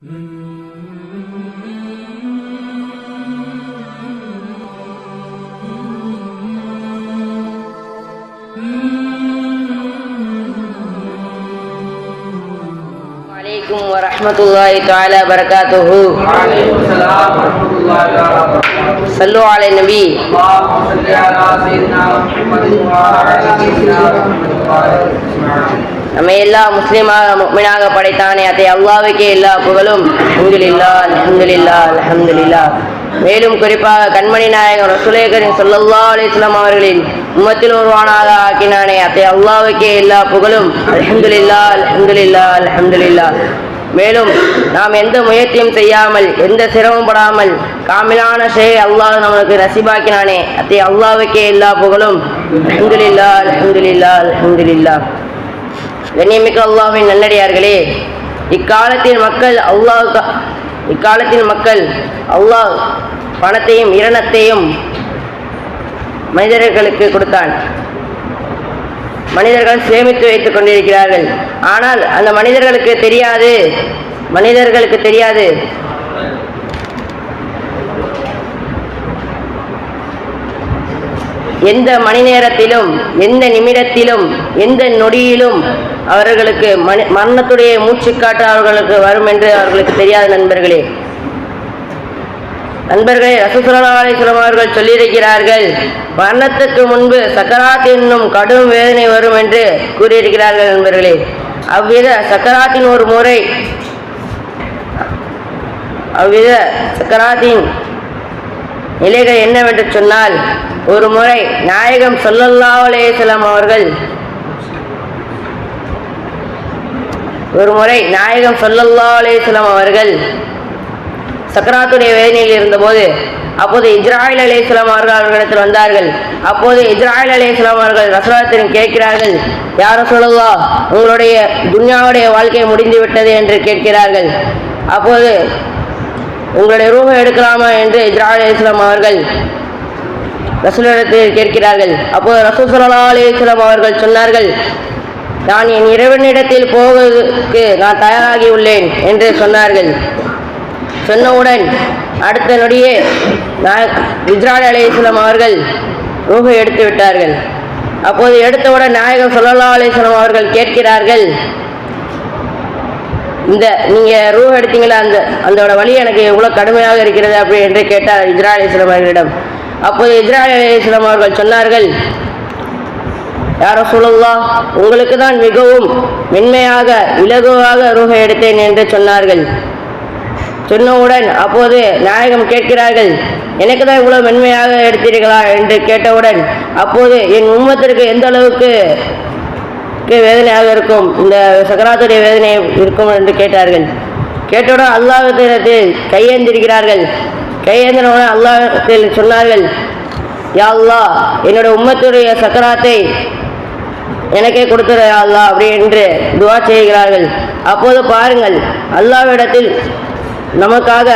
وعلیکم ورحمۃ اللہ تعالی وبرکاتہ صلو علی نبی اللهم صل علی سيدنا محمد நம்ம எல்லா முஸ்லீமாக முக்மினாக படைத்தானே அதை அல்லாவுக்கே எல்லா புகழும். அஹமதுல்லா அஹமதுல்லா அஹமதுல்லா மேலும் குறிப்பாக கண்மணி நாயகன் ரசுலேகரின் சொல்லல்லா அலிஸ்லாம் அவர்களின் உம்மத்தில் ஒருவானாக ஆக்கினானே அதை அல்லாவுக்கே எல்லா புகழும். அஹமதுல்லா அஹமதுல்லா அஹமதுல்லா மேலும் நாம் எந்த முயற்சியும் செய்யாமல் எந்த சிரமம் படாமல் காமிலான ஷே அல்லாஹ் நமக்கு நசிபாக்கினானே அதை அல்லாவுக்கே எல்லா புகழும். அஹமதுல்லா அஹமதுல்லா அஹமதுல்லா கண்ணியமிக்க அல்லாவின் நல்லடியார்களே இக்காலத்தில் மக்கள் அல்லாஹ் இக்காலத்தில் மக்கள் அல்லாஹ் பணத்தையும் இரணத்தையும் மனிதர்களுக்கு கொடுத்தான். மனிதர்கள் சேமித்து வைத்துக் கொண்டிருக்கிறார்கள். ஆனால் அந்த மனிதர்களுக்கு தெரியாது மனிதர்களுக்கு தெரியாது. எந்த மணி நேரத்திலும் எந்த நிமிடத்திலும் எந்த நொடியிலும் அவர்களுக்கு மணி மரணத்துடைய மூச்சுக்காட்டு அவர்களுக்கு வரும் என்று அவர்களுக்கு தெரியாத நண்பர்களே. நண்பர்களே ரசசுரலாலேஸ்வரம் அவர்கள் சொல்லியிருக்கிறார்கள் மரணத்துக்கு முன்பு சக்கராத் என்னும் கடும் வேதனை வரும் என்று கூறியிருக்கிறார்கள் நண்பர்களே. அவ்வித சக்கராத்தின் ஒரு முறை அவ்வித சக்கராத்தின் நிலைகள் என்னவென்று சொன்னால் ஒரு முறை நாயகம் சொல்லல்லா அலேசலம் அவர்கள் ஒரு முறை நாயகம் சொல்லல்லா அலேசலம் அவர்கள் சக்கராத்துடைய வேதனையில் இருந்தபோது அப்போது இஸ்ராயல் அலேஸ்லாம் அவர்கள் அவர்களிடத்தில் வந்தார்கள். அப்போது இஸ்ராயில் அலேஸ்லாம் அவர்கள் ரசலாத்தின் கேட்கிறார்கள் யார சொல்லலா உங்களுடைய துன்யாவுடைய வாழ்க்கை முடிந்து விட்டது என்று கேட்கிறார்கள். அப்போது உங்களுடைய ரூபம் எடுக்கலாமா என்று இஸ்ராயில் அலிஸ்லாம் அவர்கள் ரசூலிடத்தில் கேட்கிறார்கள். அப்போது ரசூல் சல்லா அலிஸ்லாம் அவர்கள் சொன்னார்கள் நான் என் இறைவனிடத்தில் போவதற்கு நான் தயாராகி உள்ளேன் என்று சொன்னார்கள். சொன்னவுடன் அடுத்த நொடியே நான் இஸ்ரால் அலிஸ்லாம் அவர்கள் ரூபை எடுத்து விட்டார்கள். அப்போது எடுத்தவுடன் நாயகம் சொல்லல்லா அலிஸ்லாம் அவர்கள் கேட்கிறார்கள் இந்த நீங்க ரூ எடுத்தீங்களா? அந்த அதோட வழி எனக்கு எவ்வளவு கடுமையாக இருக்கிறது அப்படி என்று கேட்டார் இஸ்ரா அவர்களிடம். அப்போது இஸ்ரா அவர்கள் சொன்னார்கள் யாரோ சொல்லல்லா உங்களுக்கு தான் மிகவும் மென்மையாக இலகுவாக ரூகை எடுத்தேன் என்று சொன்னார்கள். சொன்னவுடன் அப்போது நாயகம் கேட்கிறார்கள் எனக்கு தான் இவ்வளவு மென்மையாக எடுத்தீர்களா? என்று கேட்டவுடன் அப்போது என் உம்மத்திற்கு எந்த அளவுக்கு வேதனையாக இருக்கும். இந்த சக்கராத்துடைய வேதனை இருக்கும் என்று கேட்டார்கள். கேட்டவுடன் அல்லாஹத்தில் கையேந்திருக்கிறார்கள். கையேந்திரவுடன் அல்லாஹத்தில் சொன்னார்கள் யா அல்லா என்னோட உம்மத்துடைய சக்கராத்தை எனக்கே கொடுத்துரு அல்லா அப்படி என்று துவா செய்கிறார்கள். அப்போது பாருங்கள் அல்லாவிடத்தில் நமக்காக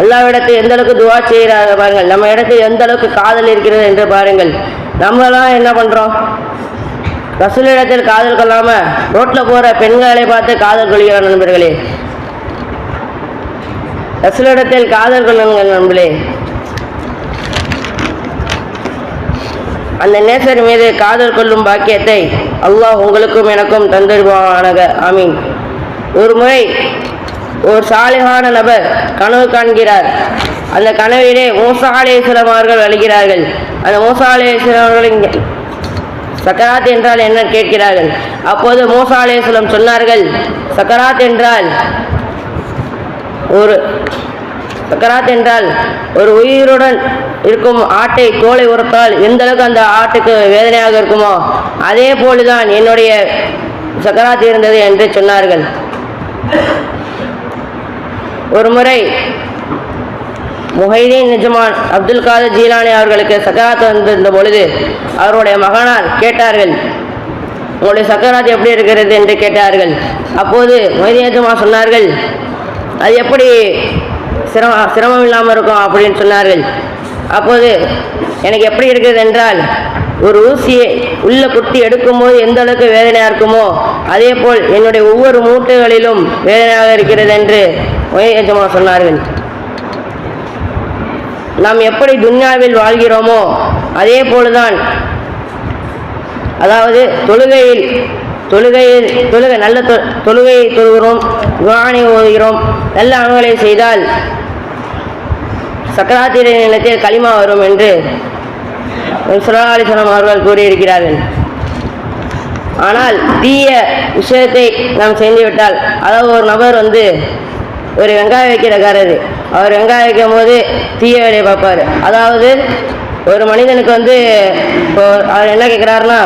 அல்லாவிடத்தில் எந்த அளவுக்கு துவா செய்கிறார்கள் பாருங்கள். நம்ம இடத்தில் எந்த அளவுக்கு காதல் இருக்கிறது என்று பாருங்கள். நம்மளாம் என்ன பண்ணுறோம் ரசூலிடத்தில் காதல் கொள்ளாம ரோட்ல போற பெண்களை பார்த்து காதல் கொள்கிற நண்பர்களே. ரசூலிடத்தில் காதல் கொள்ளுங்கள் நண்பர்களே. அந்த நேசர் மீது காதல் கொள்ளும் பாக்கியத்தை அல்லாஹ் உங்களுக்கும் எனக்கும் தந்திருவானாக. ஆமீன். ஒரு முறை ஒரு சாலிகான நபர் கனவு காண்கிறார். அந்த கனவிலே மூசா அலேஸ்வரம் அவர்கள் அழுகிறார்கள். அந்த மூசா அலேஸ்வரம் சக்கராத் என்றால் என்ன கேட்கிறார்கள்? அப்போது மூசா அலேஸ்வரம் சொன்னார்கள் சக்கராத் என்றால் ஒரு சக்கராத் என்றால் ஒரு உயிருடன் இருக்கும் ஆட்டை தோலை உரத்தால் எந்த அளவுக்கு அந்த ஆட்டுக்கு வேதனையாக இருக்குமோ அதே போலதான் என்னுடைய சக்கராத் இருந்தது என்று சொன்னார்கள். ஒரு முறை முஹைதீன் நிஜமான் அப்துல் காதர் ஜீலானி அவர்களுக்கு சக்கராத் வந்திருந்த பொழுது அவருடைய மகனார் கேட்டார்கள் உங்களுடைய சக்கராத் எப்படி இருக்கிறது? என்று கேட்டார்கள். அப்போது மொய்தீன் நிஜமான் சொன்னார்கள் அது எப்படி சிரம சிரமம் இல்லாமல் இருக்கும்? அப்படின்னு சொன்னார்கள். அப்போது எனக்கு எப்படி இருக்கிறது என்றால் ஒரு ஊசியை உள்ள குத்தி எடுக்கும்போது எந்த அளவுக்கு வேதனையாக இருக்குமோ அதே போல் என்னுடைய ஒவ்வொரு மூட்டுகளிலும் வேதனையாக இருக்கிறது என்று எஜமா சொன்னார்கள். நாம் எப்படி துன்யாவில் வாழ்கிறோமோ அதே போலதான். அதாவது தொழுகையில் தொழுகையில் தொழுகை நல்ல தொ- தொழுகையை தொழுகிறோம் குரானை ஓதுகிறோம் நல்ல அமல்களை செய்தால் சக்கராத்திரி நிலத்தில் களிமா வரும் என்று சுரகாலிசனம் அவர்கள் கூறியிருக்கிறார்கள். ஆனால் தீய விஷயத்தை நாம் செய்துவிட்டால் அதாவது ஒரு நபர் வந்து ஒரு வெங்காயம் வைக்கிறக்காரரு. அவர் வெங்காயம் வைக்கும் போது தீய வேலையை பார்ப்பார். அதாவது ஒரு மனிதனுக்கு வந்து இப்போ அவர் என்ன கேட்குறாருன்னா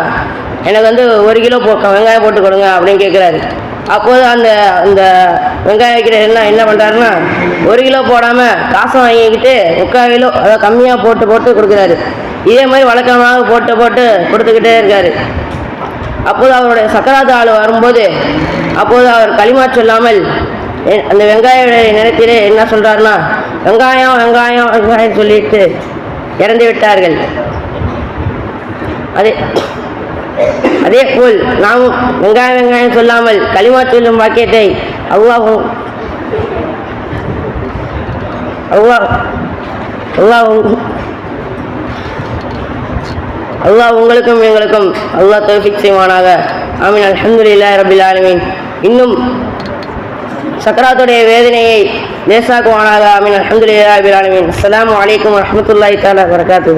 எனக்கு வந்து ஒரு கிலோ போ வெங்காயம் போட்டு கொடுங்க அப்படின்னு கேட்குறாரு அப்போது அந்த அந்த வெங்காயம் வைக்கிற என்ன என்ன பண்ணுறாருன்னா ஒரு கிலோ போடாமல் காசை வாங்கிக்கிட்டு முக்கால் கிலோ அதாவது கம்மியாக போட்டு போட்டு கொடுக்குறாரு. இதே மாதிரி வழக்கமாக போட்டு போட்டு கொடுத்துக்கிட்டே இருக்காரு. அப்போது அவருடைய சக்கராத்து ஆள் வரும்போது அப்போது அவர் களிமா சொல்லாமல் அந்த வெங்காய நிலத்திலே என்ன சொல்றாருன்னா வெங்காயம் வெங்காயம் வெங்காயம் சொல்லிட்டு இறந்து விட்டார்கள். அதே அதே போல் நாம் வெங்காயம் வெங்காயம் சொல்லாமல் களிமா சொல்லும் வாக்கியத்தை அவ்வாவும் அல்லாஹ் அல்லாஹ் அல்லாஹ் உங்களுக்கும் எங்களுக்கும் அல்லாஹ் தோஃபிக் செய்வானாக. ஆமீன். அலமதுல்லா ரபில் ஆலமீன். இன்னும் சக்கராத்துடைய வேதனையை லேசாக்குவானாக. அமீன் அல்ஹம்துலில்லாஹி அஸ்லாம் வலைக்கம் அஸ்ஸலாமு தாலா வரகாத்து